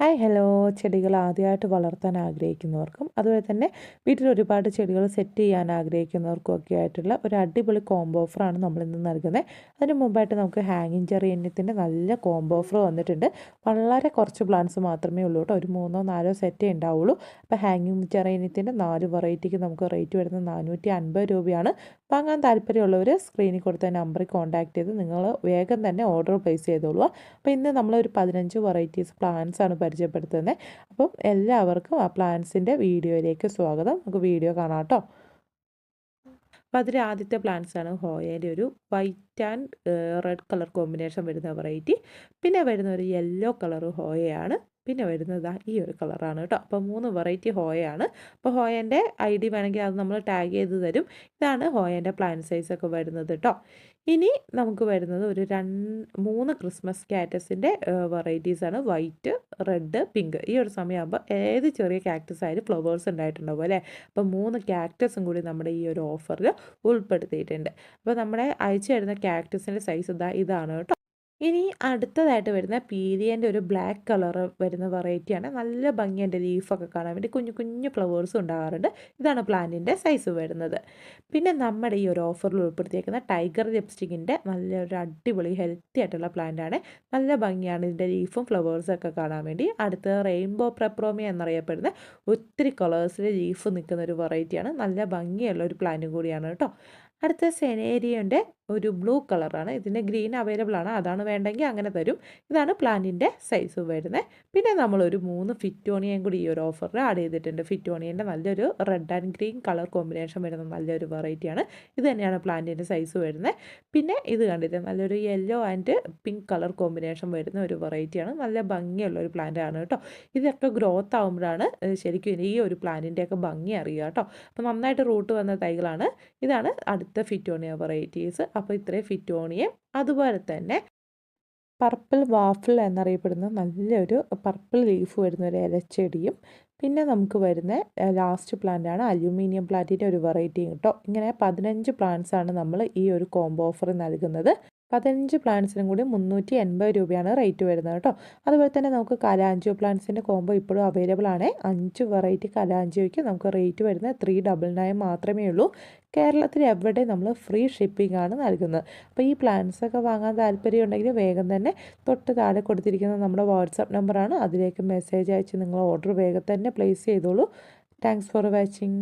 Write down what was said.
Hi hello. ചെടികൾ ആദ്യമായിട്ട് വളർത്താൻ ആഗ്രഹിക്കുന്നവർക്കും അതുപോലെ തന്നെ വീട്ടിൽ ഒരുപാട് ചെടികൾ സെറ്റ് ചെയ്യാൻ ആഗ്രഹിക്കുന്നവർക്കും ഒക്കെ ആയിട്ടുള്ള ഒരു അടിപൊളി കോംബോ ഓഫറാണ് നമ്മളിന്ന് നൽകുന്നത്. അതിന് മുമ്പായിട്ട് നമുക്ക് ഹാങ്ങിങ് ചെറിയത്തിന്റെ നല്ല കോംബോ ഓഫർ വന്നിട്ടുണ്ട്. വളരെ കുറച്ച് പ്ലാന്റ്സ് മാത്രമേ ഉള്ളൂ കേട്ടോ. ഒരു മൂന്നോ നാലോ സെറ്റേ ഉണ്ടാവുള്ളൂ. അപ്പോൾ ഹാങ്ങിങ് ചെറിയത്തിന്റെ നാല് വെറൈറ്റിക്ക് നമുക്ക് റേറ്റ് വരുന്നത് നാനൂറ്റി അൻപത് രൂപയാണ്. വാങ്ങാൻ താല്പര്യമുള്ളവർ സ്ക്രീനിൽ കൊടുത്ത നമ്പറിൽ കോൺടാക്ട് ചെയ്ത് നിങ്ങൾ വേഗം തന്നെ ഓർഡർ പ്ലേസ് ചെയ്തോളൂ അപ്പോൾ ഇന്ന് നമ്മളൊരു പതിനഞ്ച് വെറൈറ്റീസ് പ്ലാന്റ്സ് ആണ് പരിചയപ്പെടുത്തുന്നത് അപ്പം എല്ലാവർക്കും ആ പ്ലാന്റ്സിന്റെ വീഡിയോയിലേക്ക് സ്വാഗതം. നമുക്ക് വീഡിയോ കാണാം കേട്ടോ. അപ്പോൾ അതിൽ ആദ്യത്തെ പ്ലാന്റ്സ് ആണ് ഹോയേന്റെ ഒരു white and red colour combination വരുന്ന വെറൈറ്റി പിന്നെ വരുന്ന ഒരു യെല്ലോ കളർ ഹോയയാണ്. പിന്നെ വരുന്നത് ഈ ഒരു കളറാണ് കേട്ടോ. അപ്പോൾ മൂന്ന് വെറൈറ്റി ഹോയയാണ്. അപ്പോൾ ഹോയന്റെ ഐ ഡി വേണമെങ്കിൽ അത് നമ്മൾ ടാഗ് ചെയ്ത് തരും. ഇതാണ് ഹോയന്റെ പ്ലാന്റ് സൈസ് ഒക്കെ വരുന്നത് കേട്ടോ. ഇനി നമുക്ക് വരുന്നത് ഒരു രണ്ട് മൂന്ന് ക്രിസ്മസ് കാറ്റസിന്റെ വെറൈറ്റീസാണ് വൈറ്റ് റെഡ് പിങ്ക് ഈ ഒരു സമയമാകുമ്പോൾ ഏത് ചെറിയ ക്യാക്ടസ് ആയാലും ഫ്ലവേഴ്സ് ഉണ്ടായിട്ടുണ്ടാവും അല്ലേ? അപ്പോൾ മൂന്ന് ക്യാക്ടസും കൂടി നമ്മുടെ ഈ ഒരു ഓഫറിൽ ഉൾപ്പെടുത്തിയിട്ടുണ്ട്. അപ്പോൾ നമ്മുടെ അയച്ചു തരുന്ന ക്യാക്ടസിന്റെ സൈസ് ഇതാ ഇതാണ് കേട്ടോ. ഇനി അടുത്തതായിട്ട് വരുന്ന പീരിയന്റെ ഒരു ബ്ലാക്ക് കളർ വരുന്ന വെറൈറ്റിയാണ് നല്ല ഭംഗിയുണ്ട് ലീഫൊക്കെ കാണാൻ വേണ്ടി. കുഞ്ഞു കുഞ്ഞു ഫ്ലവേഴ്സ് ഉണ്ടാകാറുണ്ട്. ഇതാണ് പ്ലാന്റിന്റെ സൈസ് വരുന്നത്. പിന്നെ നമ്മുടെ ഈ ഒരു ഓഫറിൽ ഉൾപ്പെടുത്തിയേക്കുന്ന ടൈഗർ ലിപ്സ്റ്റിക്കിന്റെ നല്ലൊരു അടിപൊളി ഹെൽത്തി ആയിട്ടുള്ള പ്ലാന്റാണ് നല്ല ഭംഗിയാണ് ഇതിന്റെ ലീഫും ഫ്ലവേഴ്സും ഒക്കെ കാണാൻ വേണ്ടി. അടുത്ത റെയിൻബോ പ്രപ്രോമിയ എന്നറിയപ്പെടുന്ന ഒത്തിരി കളേഴ്സിൽ ലീഫ് നിൽക്കുന്ന ഒരു വെറൈറ്റിയാണ് നല്ല ഭംഗിയുള്ള ഒരു പ്ലാന്റും കൂടിയാണ് കേട്ടോ. അടുത്ത സെനേരിയന്റെ ഒരു ബ്ലൂ കളറാണ്. ഇതിന്റെ ഗ്രീൻ അവൈലബിൾ ആണ് അതാണ് വേണ്ടെങ്കിൽ അങ്ങനെ തരും. ഇതാണ് പ്ലാന്റിന്റെ സൈസ് വരുന്നത്. പിന്നെ നമ്മളൊരു മൂന്ന് ഫിറ്റോണിയയും കൂടി ഈ ഒരു ഓഫറിൽ ആഡ് ചെയ്തിട്ടുണ്ട്. ഫിറ്റോണിയന്റെ നല്ലൊരു red and green colour combination വരുന്ന നല്ലൊരു വെറൈറ്റിയാണ് ഇത് തന്നെയാണ് പ്ലാന്റിന്റെ സൈസ് വരുന്നത്. പിന്നെ ഇത് കണ്ടിട്ട് നല്ലൊരു yellow and pink colour combination വരുന്ന ഒരു വെറൈറ്റിയാണ് നല്ല ഭംഗിയുള്ള ഒരു പ്ലാന്റ് ആണ് കേട്ടോ. ഇതൊക്കെ ഗ്രോത്ത് ആകുമ്പോഴാണ് ശരിക്കും ഈ ഒരു പ്ലാന്റിന്റെയൊക്കെ ഭംഗി അറിയുക കേട്ടോ. അപ്പോൾ നന്നായിട്ട് റൂട്ട് വന്ന തൈകളാണ്. ഇതാണ് അടുത്ത ഫിറ്റോണിയ വെറൈറ്റീസ് അപ്പോൾ ഇത്രയും ഫിറ്റോണിയം അതുപോലെ തന്നെ പർപ്പിൾ വാഫിൾ എന്നറിയപ്പെടുന്ന നല്ലൊരു പർപ്പിൾ ലീഫ് വരുന്ന ഒരു ഇലച്ചെടിയും പിന്നെ നമുക്ക് വരുന്ന ലാസ്റ്റ് പ്ലാന്റാണ് അലൂമിനിയം പ്ലാന്റിന്റെ ഒരു വെറൈറ്റി കേട്ടോ. ഇങ്ങനെ പതിനഞ്ച് പ്ലാന്റ്സാണ് നമ്മൾ ഈ ഒരു കോംബോ ഓഫർ നൽകുന്നത്. പതിനഞ്ച് പ്ലാന്റ്സിനും കൂടി മുന്നൂറ്റി എൺപത് രൂപയാണ് റേറ്റ് വരുന്നത് കേട്ടോ. അതുപോലെ തന്നെ നമുക്ക് കലാഞ്ചിയോ പ്ലാന്റ്സിന്റെ കോംബോ ഇപ്പോഴും അവൈലബിൾ ആണ്. അഞ്ച് വെറൈറ്റി കലാഞ്ചിയോയ്ക്ക് നമുക്ക് റേറ്റ് വരുന്നത് ത്രീ ഡബിൾ നയൻ മാത്രമേ ഉള്ളൂ. കേരളത്തിൽ എവിടെ നമ്മൾ ഫ്രീ ഷിപ്പിംഗ് ആണ് നൽകുന്നത്. അപ്പോൾ ഈ പ്ലാൻസ് ഒക്കെ വാങ്ങാൻ താല്പര്യം ഉണ്ടെങ്കിൽ വേഗം തന്നെ തൊട്ട് താഴെ കൊടുത്തിരിക്കുന്ന നമ്മുടെ വാട്സപ്പ് നമ്പറാണ് അതിലേക്ക് മെസ്സേജ് അയച്ച് നിങ്ങൾ ഓർഡർ വേഗം തന്നെ പ്ലേസ് ചെയ്തോളൂ. Thanks for watching